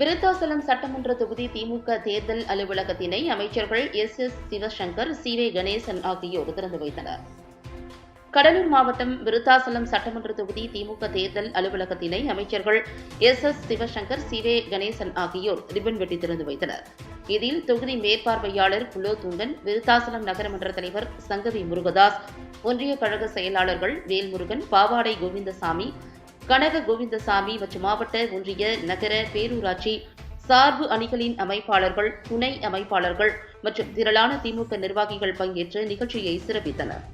விருத்தாசலம் சட்டமன்ற தொகுதி திமுக தேர்தல் அலுவலகத்தினை அமைச்சர்கள் எஸ் எஸ் சிவசங்கர் சி வே கணேசன் ஆகியோர் திறந்து வைத்தனர். கடலூர் மாவட்டம் விருத்தாசலம் சட்டமன்ற தொகுதி திமுக தேர்தல் அலுவலகத்தினை அமைச்சர்கள் S S Sivasankar C Ve Ganesan ஆகியோர் ரிப்பன் வெட்டி திறந்து வைத்தனர். இதில் தொகுதி மேற்பார்வையாளர் குலோதுங்கன் விருத்தாசலம் நகரமன்ற தலைவர் சங்கவி முருகதாஸ் ஒன்றிய கழக செயலாளர்கள் வேல்முருகன் பாவாடை கோவிந்தசாமி கனக கோவிந்தசாமி மற்றும் மாவட்ட ஒன்றிய நகர பேரூராட்சி சார்பு அணிகளின் அமைப்பாளர்கள் துணை அமைப்பாளர்கள் மற்றும் திரளான திமுக நிர்வாகிகள் பங்கேற்று நிகழ்ச்சியை சிறப்பித்தனர்.